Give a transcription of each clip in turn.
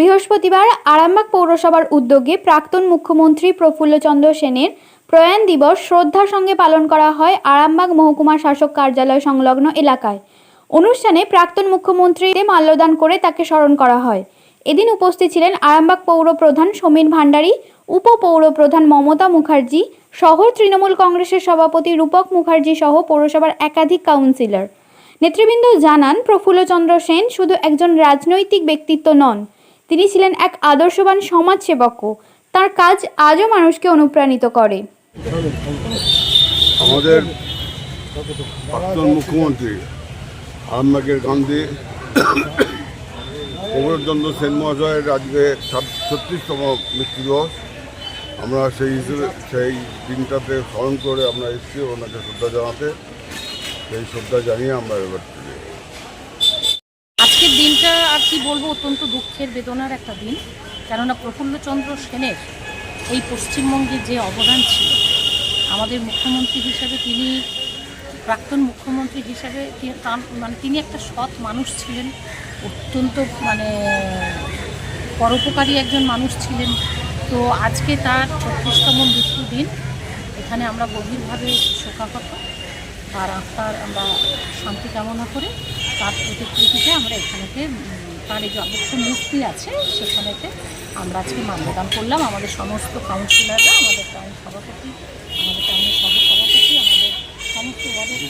বৃহস্পতিবার আরামবাগ পৌরসভার উদ্যোগে প্রাক্তন মুখ্যমন্ত্রী প্রফুল্লচন্দ্র সেনের প্রয়াণ দিবস শ্রদ্ধার সঙ্গে পালন করা হয় আরামবাগ মহকুমা শাসক কার্যালয় সংলগ্ন এলাকায়। অনুষ্ঠানে প্রাক্তন মুখ্যমন্ত্রীতে মাল্যদান করে তাকে স্মরণ করা হয়। এদিন উপস্থিত ছিলেন আরামবাগ পৌর প্রধান সমীর ভান্ডারী উপপৌর প্রধান মমতা মুখার্জি, শহর তৃণমূল কংগ্রেসের সভাপতি রূপক মুখার্জি সহ পৌরসভার একাধিক কাউন্সিলর। নেতৃবৃন্দ জানান, প্রফুল্লচন্দ্র সেন শুধু একজন রাজনৈতিক ব্যক্তিত্ব নন তিনি ছিলেন এক আদর্শবান সমাজসেবকও। তার কাজ আজও মানুষকে অনুপ্রাণিত করে। আমাদের প্রাক্তন মুখ্যমন্ত্রী আরামবাগের গান্ধী, প্রবরচন্দ্র সেন মহাশয়ের আজকে ছত্রিশতম মৃত্যু দিবস। আমরা সেই হিসেবে সেই দিনটাতে স্মরণ করে আমরা এসেছি ওনাকে শ্রদ্ধা জানাতে। সেই শ্রদ্ধা জানিয়ে আমরা এবার। আজকের দিনটা আর কি বলব, অত্যন্ত দুঃখের বেদনার একটা দিন। কেননা প্রফুল্লচন্দ্র সেনের এই পশ্চিমবঙ্গে যে অবদান ছিল, আমাদের মুখ্যমন্ত্রী হিসাবে তিনি, প্রাক্তন মুখ্যমন্ত্রী হিসাবে মানে তিনি একটা সৎ মানুষ ছিলেন, অত্যন্ত মানে পরোপকারী একজন মানুষ ছিলেন। তো আজকে তার ছত্রিশতম মৃত্যু দিন, এখানে আমরা গভীরভাবে শোকাহত। আর আত্মার আমরা শান্তি কামনা করে তার প্রতিকৃতিতে আমরা এখানেতে তার এই যে অবশ্য মূর্তি আছে সেখানেতে আমরা আজকে মান্যদান করলাম। আমাদের সমস্ত কাউন্সিলররা আমাদের টাউন সভাপতি আমাদের টাউনের সহসভাপতি আমাদের সমস্ত ওয়ার্ডের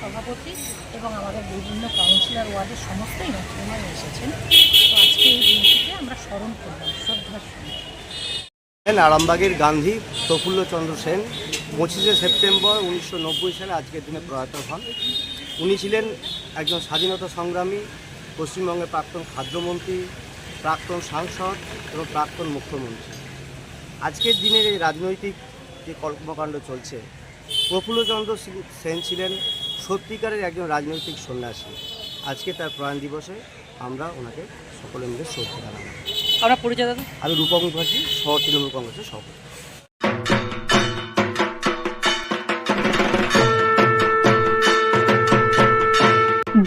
সভাপতি এবং আমাদের বিভিন্ন কাউন্সিলর ওয়ার্ডের সমস্তই নেতৃত্ব এসেছেন। তো আজকে এই দিনটিকে আমরা স্মরণ করলাম। শ্রদ্ধার সঙ্গে। আরামবাগের গান্ধী প্রফুল্লচন্দ্র সেন পঁচিশে সেপ্টেম্বর উনিশশো নব্বই সালে আজকের দিনে প্রয়াত হন। উনি ছিলেন একজন স্বাধীনতা সংগ্রামী পশ্চিমবঙ্গের প্রাক্তন খাদ্যমন্ত্রী প্রাক্তন সাংসদ এবং প্রাক্তন মুখ্যমন্ত্রী। আজকের দিনের এই রাজনৈতিক যে কর্মকাণ্ড চলছে প্রফুল্লচন্দ্র সেন ছিলেন সত্যিকারের একজন রাজনৈতিক সন্ন্যাসী। আজকে তার প্রয়াণ দিবসে আমরা ওনাকে সকলে মিলে শ্রদ্ধা জানাব আমরা পরিচয় আমি রূপক মুখার্জি শহর তৃণমূল কংগ্রেসের সভাপতি।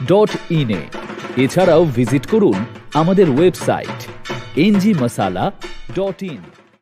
dot ইনে এছাড়াও ভিজিট করুন আমাদের website N G masala dot in